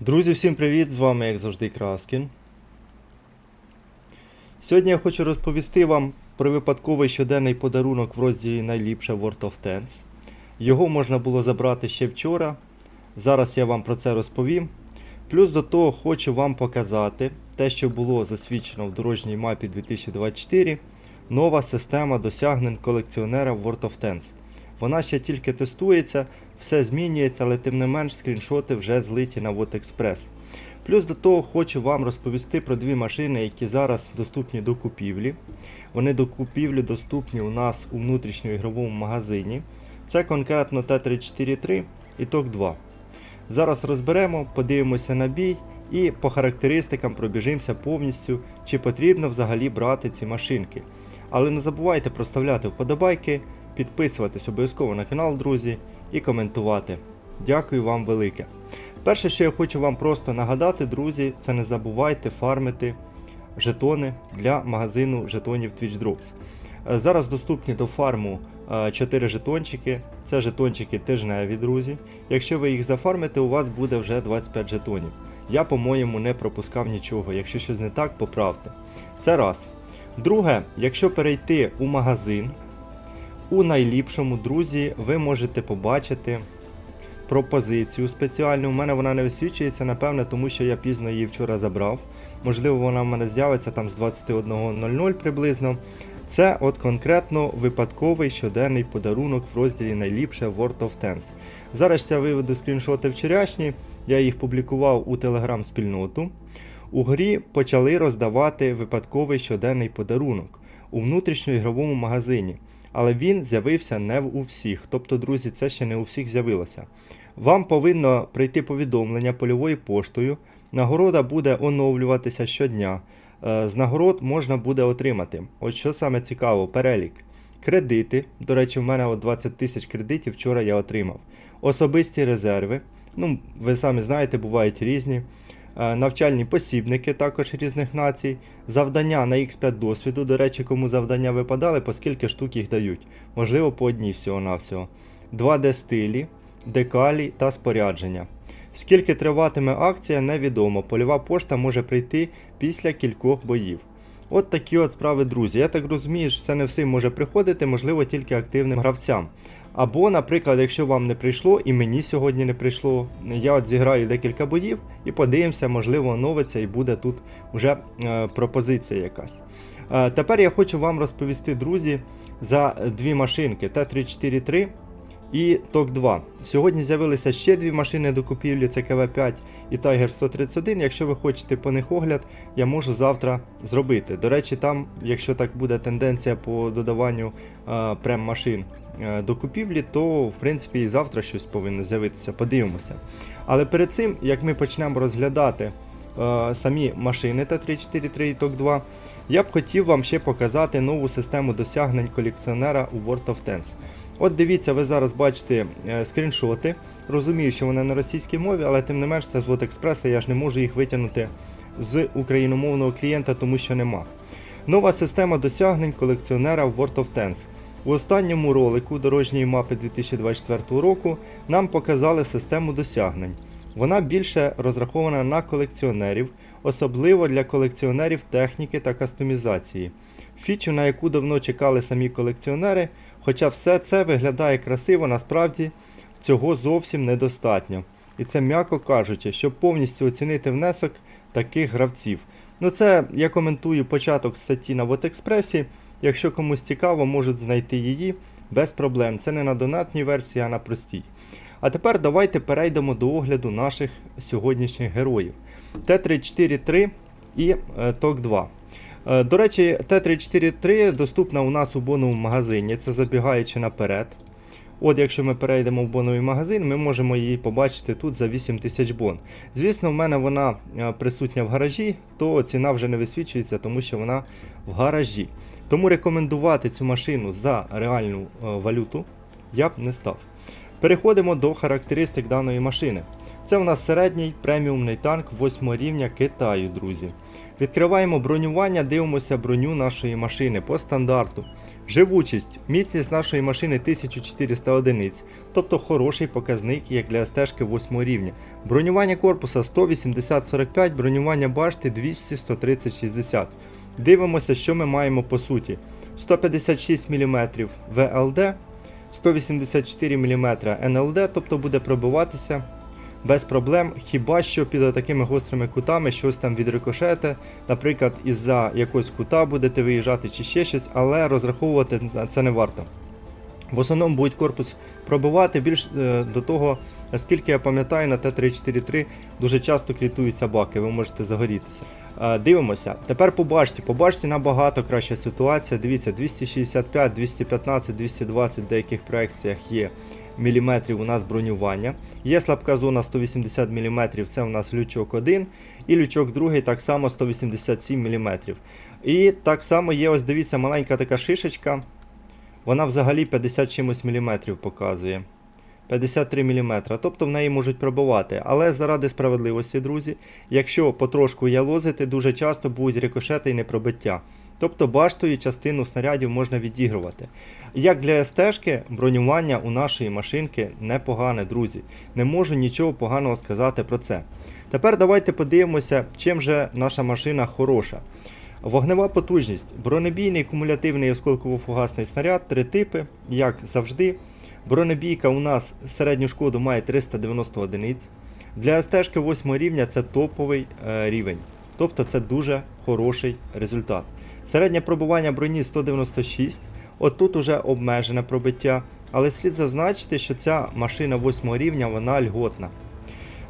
Друзі, всім привіт! З вами, як завжди, Краскін. Сьогодні я хочу розповісти вам про випадковий щоденний подарунок в розділі Найліпше World of Tanks. Його можна було забрати ще вчора. Зараз я вам про це розповім. Плюс до того хочу вам показати те, що було засвідчено в дорожній мапі 2024. Нова система досягнень колекціонера World of Tanks. Вона ще тільки тестується, все змінюється, але тим не менш скріншоти вже злиті на WotExpress. Плюс до того хочу вам розповісти про дві машини, які зараз доступні до купівлі. Вони до купівлі доступні у нас у внутрішньоігровому магазині. Це конкретно Т-343 і ТОК-2. Зараз розберемо, подивимося на бій і по характеристикам пробіжимося повністю, чи потрібно взагалі брати ці машинки. Але не забувайте проставляти вподобайки, підписуватись обов'язково на канал, друзі, і коментувати. Дякую вам велике. Перше, що я хочу вам просто нагадати, друзі, це не забувайте фармити жетони для магазину жетонів Twitch Drops. Е, Зараз доступні до фарму 4 жетончики. Це жетончики тижневі, друзі. Якщо ви їх зафармите, у вас буде вже 25 жетонів. Я, по-моєму, не пропускав нічого. Якщо щось не так, поправте. Це раз. Друге, якщо перейти у магазин, у найліпшому, друзі, ви можете побачити пропозицію спеціальну. У мене вона не висвічується, напевне, тому що я пізно її вчора забрав. Можливо, вона в мене з'явиться там з 21.00 приблизно. Це от конкретно випадковий щоденний подарунок в розділі найліпше World of Tanks. Зараз я виведу скріншоти вчорашні, я їх публікував у телеграм-спільноту. У грі почали роздавати випадковий щоденний подарунок у внутрішньоігровому магазині, але він з'явився не у всіх. Тобто, друзі, це ще не у всіх з'явилося. Вам повинно прийти повідомлення польовою поштою. Нагорода буде оновлюватися щодня. Е, З нагород можна буде отримати. От що саме цікаво, перелік. Кредити. До речі, в мене от 20 тисяч кредитів вчора я отримав. Особисті резерви. Ну, ви самі знаєте, бувають різні. Е, Навчальні посібники також різних націй. Завдання на X5 досвіду. До речі, кому завдання випадали, по скільки штук їх дають. Можливо, по одній всього-навсього. 2D стилі, декалі та спорядження. Скільки триватиме акція, невідомо. Польова пошта може прийти після кількох боїв. От такі от справи, друзі. Я так розумію, що це не всім може приходити, можливо, тільки активним гравцям. Або, наприклад, якщо вам не прийшло і мені сьогодні не прийшло, я от зіграю декілька боїв і подивимося, можливо, оновиться і буде тут вже е, пропозиція якась. Е, тепер я хочу вам розповісти, друзі, за дві машинки Т-343 і ТОК-2. Сьогодні з'явилися ще дві машини до купівлі, це КВ-5 і Tiger 131. Якщо ви хочете по них огляд, я можу завтра зробити. До речі, там, якщо так буде тенденція по додаванню е, прем-машин е, до купівлі, то в принципі і завтра щось повинно з'явитися. Подивимося. Але перед цим, як ми почнемо розглядати е, самі машини Т-343 і ТОК-2, я б хотів вам ще показати нову систему досягнень колекціонера у World of Tanks. От дивіться, ви зараз бачите е, скріншоти. Розумію, що вони на російській мові, але тим не менш це з WotExpress, я ж не можу їх витягнути з україномовного клієнта, тому що нема. Нова система досягнень колекціонера в World of Tanks. У останньому ролику дорожньої мапи 2024 року нам показали систему досягнень. Вона більше розрахована на колекціонерів, особливо для колекціонерів техніки та кастомізації. Фічу, на яку давно чекали самі колекціонери, хоча все це виглядає красиво, насправді цього зовсім недостатньо. І це м'яко кажучи, щоб повністю оцінити внесок таких гравців. Ну це я коментую початок статті на WotExpress. Якщо комусь цікаво, можуть знайти її без проблем. Це не на донатній версії, а на простій. А тепер давайте перейдемо до огляду наших сьогоднішніх героїв. Т-343 і е, ТОК-2. Е, До речі, Т-343 доступна у нас у боновому магазині, це забігаючи наперед. От якщо ми перейдемо в боновий магазин, ми можемо її побачити тут за 8000 бон. Звісно, в мене вона е, присутня в гаражі, то ціна вже не висвічується, тому що вона в гаражі. Тому рекомендувати цю машину за реальну е, валюту я б не став. Переходимо до характеристик даної машини. Це у нас середній преміумний танк 8 рівня Китаю, друзі. Відкриваємо бронювання, дивимося броню нашої машини по стандарту. Живучість, міцність нашої машини 1400 одиниць, тобто хороший показник як для стежки 8 рівня. Бронювання корпуса 180-45, бронювання башти 200-130-60. Дивимося, що ми маємо по суті. 156 мм ВЛД, 184 мм НЛД, тобто буде пробиватися без проблем, хіба що під такими гострими кутами щось там відрикошете, наприклад, із-за якогось кута будете виїжджати чи ще щось, але розраховувати на це не варто. В основному будуть корпус пробивати більш е, до того, наскільки я пам'ятаю, на Т343 дуже часто клітуються баки, ви можете загорітися. Е, дивимося. Тепер по башті. По башті набагато краща ситуація. Дивіться, 265, 215, 220 в деяких проекціях є міліметрів у нас бронювання. Є слабка зона 180 мм, це у нас лючок 1, і лючок 2 так само 187 мм. І так само є, ось дивіться, маленька така шишечка. Вона взагалі 50 чимось міліметрів показує. 53 мм, тобто в неї можуть пробивати. Але заради справедливості, друзі, якщо потрошку ялозити, дуже часто будуть рикошети і непробиття. Тобто баштою частину снарядів можна відігрувати. Як для СТ-шки, бронювання у нашої машинки непогане, друзі. Не можу нічого поганого сказати про це. Тепер давайте подивимося, чим же наша машина хороша. Вогнева потужність, бронебійний кумулятивний осколково-фугасний снаряд, три типи, як завжди. Бронебійка у нас середню шкоду має 390 одиниць. Для СТ-шки 8 рівня це топовий е, рівень. Тобто це дуже хороший результат. Середнє пробування броні 196. От тут уже обмежене пробиття, але слід зазначити, що ця машина 8 рівня вона льготна.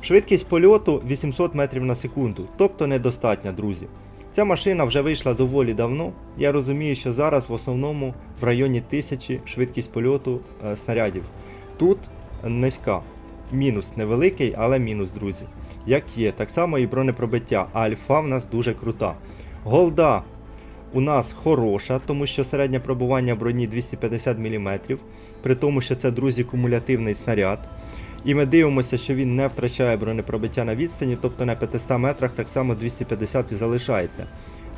Швидкість польоту 800 метрів на секунду, тобто недостатня, друзі. Ця машина вже вийшла доволі давно. Я розумію, що зараз в основному в районі 1000 швидкість польоту е, снарядів. Тут низька. Мінус невеликий, але мінус, друзі. Як є, так само і бронепробиття. А альфа в нас дуже крута. Голда у нас хороша, тому що середнє пробування броні 250 мм, при тому, що це, друзі, кумулятивний снаряд. І ми дивимося, що він не втрачає бронепробиття на відстані, тобто на 500 метрах так само 250 і залишається.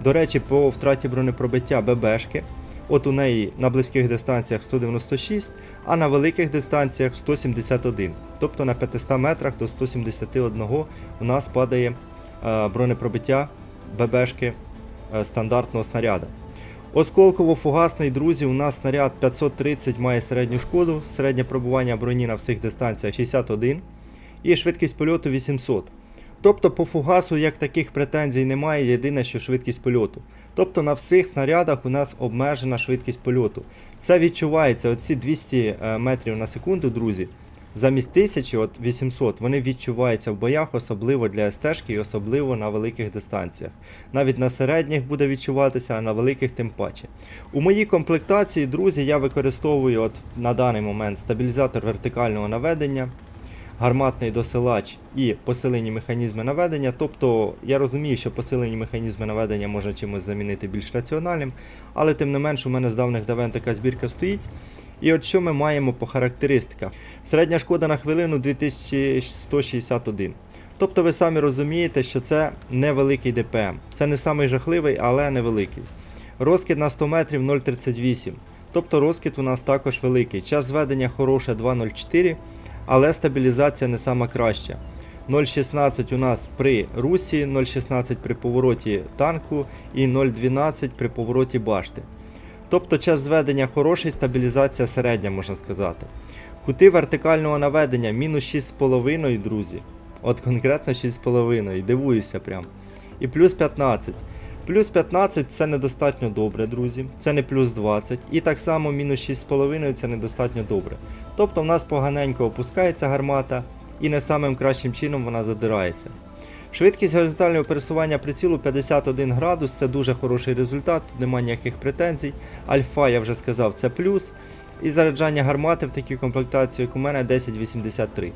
До речі, по втраті бронепробиття ББшки, от у неї на близьких дистанціях 196, а на великих дистанціях 171. Тобто на 500 метрах до 171 у нас падає е, бронепробиття ББшки стандартного снаряда. Осколково-фугасний, друзі, у нас снаряд 530 має середню шкоду, середнє пробування броні на всіх дистанціях 61 і швидкість польоту 800. Тобто по фугасу як таких претензій немає, єдине, що швидкість польоту. Тобто на всіх снарядах у нас обмежена швидкість польоту. Це відчувається, оці 200 е, метрів на секунду, друзі. Замість 1000, от 800, вони відчуваються в боях, особливо для СТ-шки і особливо на великих дистанціях. Навіть на середніх буде відчуватися, а на великих тим паче. У моїй комплектації, друзі, я використовую от на даний момент стабілізатор вертикального наведення, гарматний досилач і посилені механізми наведення. Тобто я розумію, що посилені механізми наведення можна чимось замінити більш раціональним, але тим не менш у мене з давних давен така збірка стоїть. І от що ми маємо по характеристиках. Середня шкода на хвилину 2161. Тобто ви самі розумієте, що це невеликий ДПМ. Це не самий жахливий, але невеликий. Розкид на 100 метрів 0,38. Тобто розкид у нас також великий. Час зведення хороше 2,04, але стабілізація не сама краща. 0,16 у нас при русі, 0,16 при повороті танку і 0,12 при повороті башти. Тобто час зведення хороший, стабілізація середня, можна сказати. Кути вертикального наведення мінус 6,5, друзі. От конкретно 6,5, дивуюся прям. І плюс 15. Плюс 15 це недостатньо добре, друзі. Це не плюс 20. І так само мінус 6,5 це недостатньо добре. Тобто в нас поганенько опускається гармата, і не самим кращим чином вона задирається. Швидкість горизонтального пересування прицілу 51 градус, це дуже хороший результат, тут немає ніяких претензій. Альфа, я вже сказав, це плюс. І заряджання гармати в такій комплектації, як у мене 1083.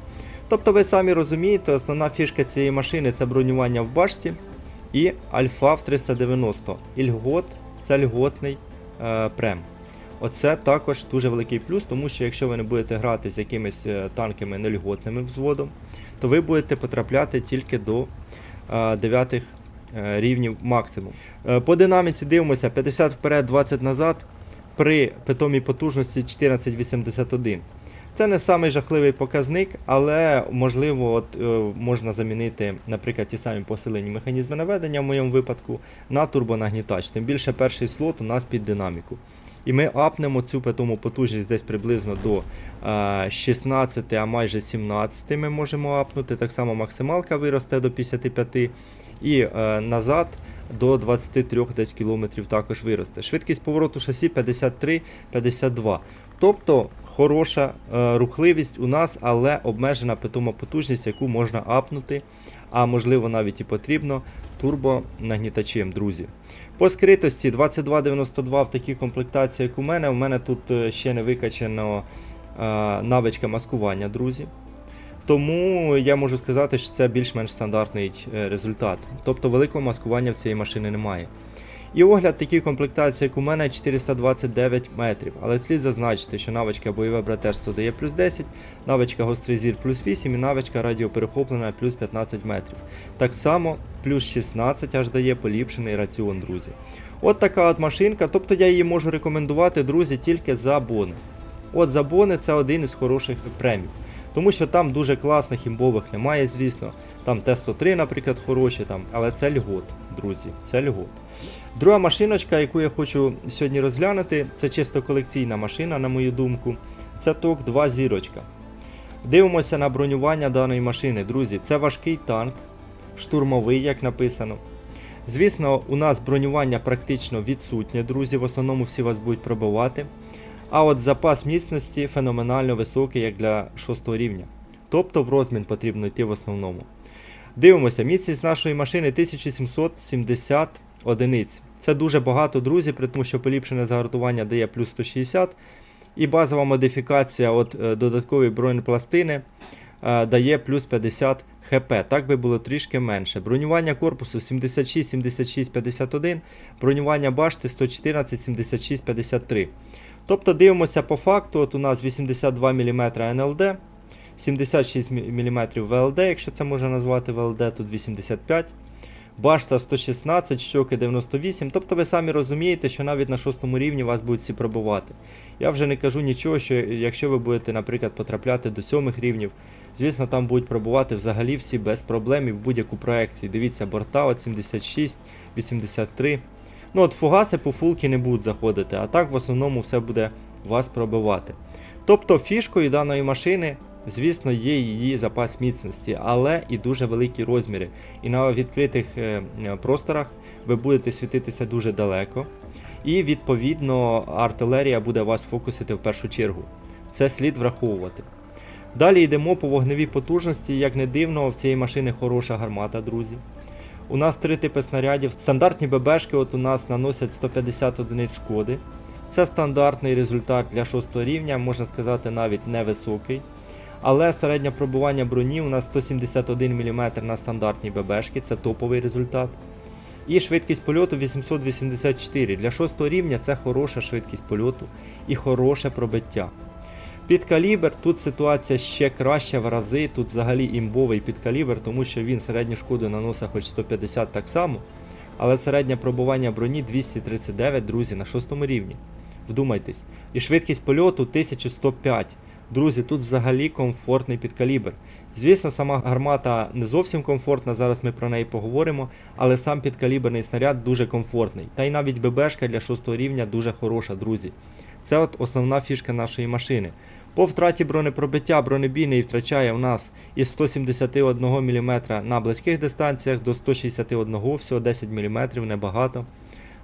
Тобто ви самі розумієте, основна фішка цієї машини це бронювання в башті і альфа в 390. І льгот це льготний е, прем. Оце також дуже великий плюс, тому що якщо ви не будете грати з якимись е, танками нельготними взводом, то ви будете потрапляти тільки до е, 9 е, рівнів максимум. Е, по динаміці дивимося 50 вперед, 20 назад. при питомій потужності 1481. Це не самий жахливий показник, але можливо от, е, можна замінити, наприклад, ті самі посилені механізми наведення в моєму випадку на турбонагнітач. Тим більше перший слот у нас під динаміку. І ми апнемо цю питому потужність десь приблизно до е, 16, а майже 17 ми можемо апнути. Так само максималка виросте до 55 і е, назад до 23 десь кілометрів також виросте. Швидкість повороту шасі 53-52. Тобто хороша е, рухливість у нас, але обмежена питома потужність, яку можна апнути, а можливо навіть і потрібно турбонагнітачем, друзі. По скритості 2292 в такій комплектації, як у мене. У мене тут е, ще не викачено е, навичка маскування, друзі. Тому я можу сказати, що це більш-менш стандартний е, результат. Тобто великого маскування в цієї машини немає. І огляд такій комплектації, як у мене 429 метрів. Але слід зазначити, що навичка бойове братерство дає плюс 10, навичка гострий зір плюс 8 і навичка радіоперехоплена плюс 15 метрів. Так само плюс 16 аж дає поліпшений раціон, друзі. От така от машинка, тобто я її можу рекомендувати, друзі, тільки за бони. От за бони це один із хороших премів. Тому що там дуже класних імбових немає, звісно. Там Т-103, наприклад, хороші, там, але це льгот, друзі, це льгот. Друга машиночка, яку я хочу сьогодні розглянути, це чисто колекційна машина, на мою думку. Це ТОК 2 зірочка. Дивимося на бронювання даної машини, друзі. Це важкий танк, штурмовий, як написано. Звісно, у нас бронювання практично відсутнє, друзі. В основному всі вас будуть пробивати. А от запас міцності феноменально високий, як для 6 рівня. Тобто в розмін потрібно йти в основному. Дивимося, міцність нашої машини 1770 одиниць. Це дуже багато, друзі, при тому, що поліпшене загартування дає плюс 160. І базова модифікація от, е, додаткової бронепластини е, дає плюс 50 хп. Так би було трішки менше. Бронювання корпусу 76, 76, 51, бронювання башти 114, 76, 53. Тобто дивимося по факту, от у нас 82 мм НЛД, 76 мм ВЛД, якщо це можна назвати ВЛД, тут 85 Башта 116, щоки 98. Тобто ви самі розумієте, що навіть на шостому рівні вас будуть всі пробувати. Я вже не кажу нічого, що якщо ви будете, наприклад, потрапляти до сьомих рівнів, звісно, там будуть пробувати взагалі всі без проблем і в будь-яку проекцію. Дивіться, борта от 76, 83. Ну от фугаси по фулки не будуть заходити, а так в основному все буде вас пробивати. Тобто фішкою даної машини, звісно, є її запас міцності, але і дуже великі розміри. І на відкритих е, просторах ви будете світитися дуже далеко. І відповідно артилерія буде вас фокусити в першу чергу. Це слід враховувати. Далі йдемо по вогневій потужності, як не дивно, в цієї машини хороша гармата, друзі. У нас три типи снарядів. Стандартні ББшки от у нас наносять 150 одиниць шкоди. Це стандартний результат для 6 рівня, можна сказати, навіть невисокий. Але середнє пробування броні у нас 171 мм на стандартній ББшки, це топовий результат. І швидкість польоту 884. Для 6 рівня це хороша швидкість польоту і хороше пробиття. Під калібр тут ситуація ще краща в рази. Тут взагалі імбовий підкалібр, тому що він середню шкоду наносить хоч 150 так само. Але середнє пробування броні 239, друзі, на 6 рівні. Вдумайтесь. І швидкість польоту 1105. Друзі, тут взагалі комфортний підкалібр. Звісно, сама гармата не зовсім комфортна, зараз ми про неї поговоримо, але сам підкаліберний снаряд дуже комфортний. Та й навіть ББшка для 6 рівня дуже хороша, друзі. Це от основна фішка нашої машини. По втраті бронепробиття бронебійний втрачає у нас із 171 мм на близьких дистанціях до 161 всього 10 мм небагато.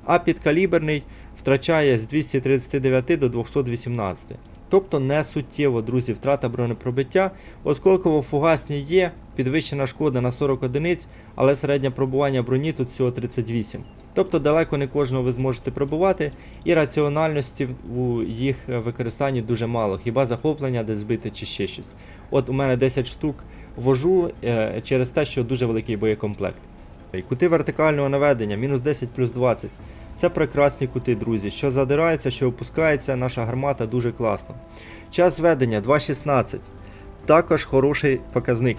А підкаліберний втрачає з 239 до 218. Тобто не суттєво, друзі, втрата бронепробиття. Осколково-фугасні є, підвищена шкода на 40 одиниць, але середнє пробування броні тут всього 38. Тобто далеко не кожного ви зможете пробувати, і раціональності у їх використанні дуже мало, хіба захоплення десь збити чи ще щось. От у мене 10 штук вожу е, через те, що дуже великий боєкомплект. Кути вертикального наведення, мінус 10 плюс 20. Це прекрасні кути, друзі. Що задирається, що опускається, наша гармата дуже класно. Час ведення 2.16. Також хороший показник.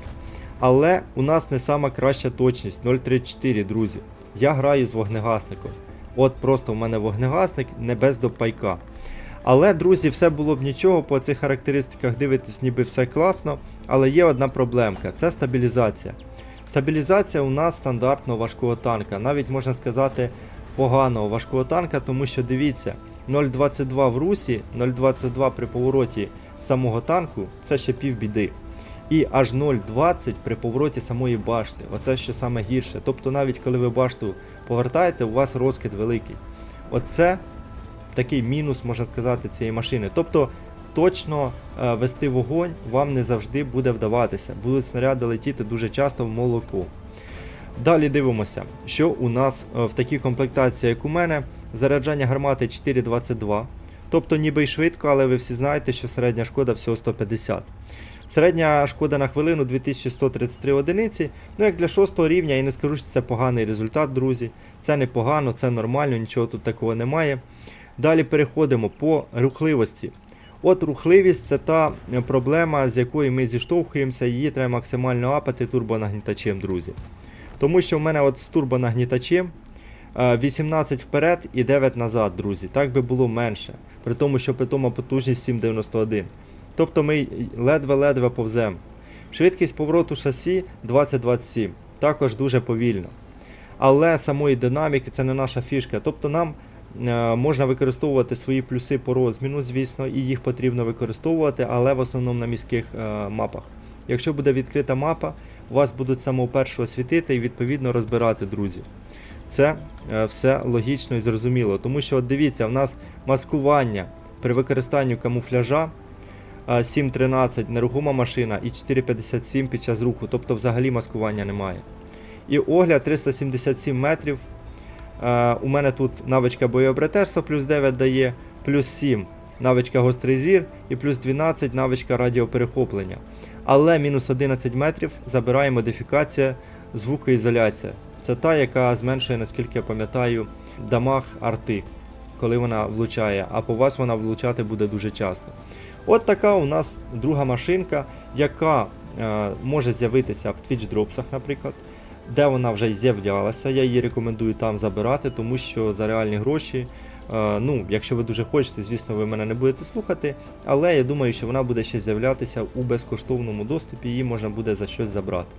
Але у нас не сама краща точність 0.34, друзі. Я граю з вогнегасником. От просто у мене вогнегасник не без допайка. Але, друзі, все було б нічого, по цих характеристиках дивитесь, ніби все класно, але є одна проблемка це стабілізація. Стабілізація у нас стандартно важкого танка, навіть можна сказати поганого важкого танка, тому що дивіться, 0,22 в русі, 0,22 при повороті самого танку це ще півбіди. І аж 0,20 при повороті самої башти. Оце що саме гірше. Тобто навіть коли ви башту повертаєте, у вас розкид великий. Оце такий мінус, можна сказати, цієї машини. Тобто точно е, вести вогонь вам не завжди буде вдаватися. Будуть снаряди летіти дуже часто в молоко. Далі дивимося, що у нас е, в такій комплектації, як у мене, заряджання гармати 4,22. Тобто ніби й швидко, але ви всі знаєте, що середня шкода всього 150. Середня шкода на хвилину 2133 одиниці. Ну як для 6 рівня, і не скажу, що це поганий результат, друзі. Це непогано, це нормально, нічого тут такого немає. Далі переходимо по рухливості. От рухливість це та е, проблема, з якою ми зіштовхуємося, її треба максимально апати турбонагнітачем, друзі. Тому що в мене от з турбонагнітачем е, 18 вперед і 9 назад, друзі. Так би було менше. При тому, що питома потужність 7,91. Тобто ми ледве-ледве повземо. Швидкість повороту шасі 20-27. Також дуже повільно. Але самої динаміки це не наша фішка. Тобто нам е, можна використовувати свої плюси по розміну, звісно, і їх потрібно використовувати, але в основному на міських е, мапах. Якщо буде відкрита мапа, вас будуть самого першого світити і відповідно розбирати друзі. Це е, все логічно і зрозуміло. Тому що, от дивіться, в нас маскування при використанні камуфляжа е, 7.13 нерухома машина і 4.57 під час руху, тобто взагалі маскування немає. І огляд 377 метрів. Е, у мене тут навичка боєобратерства плюс 9 дає, плюс 7 навичка гострий зір і плюс 12 навичка радіоперехоплення. Але мінус 11 метрів забирає модифікація звукоізоляція. Це та, яка зменшує, наскільки я пам'ятаю, дамаг арти, коли вона влучає, а по вас вона влучати буде дуже часто. От така у нас друга машинка, яка е, може з'явитися в Twitch дропсах, наприклад, де вона вже з'являлася. Я її рекомендую там забирати, тому що за реальні гроші. Е, Ну, якщо ви дуже хочете, звісно, ви мене не будете слухати, але я думаю, що вона буде ще з'являтися у безкоштовному доступі, її можна буде за щось забрати.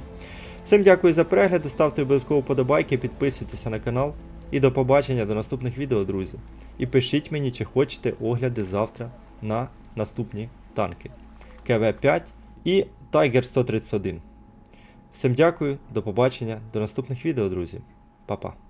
Всім дякую за перегляд, ставте обов'язково подобайки, підписуйтеся на канал. І до побачення до наступних відео, друзі. І пишіть мені, чи хочете огляди завтра на наступні танки. КВ-5 і Tiger 131. Всім дякую, до побачення, до наступних відео, друзі. Па-па.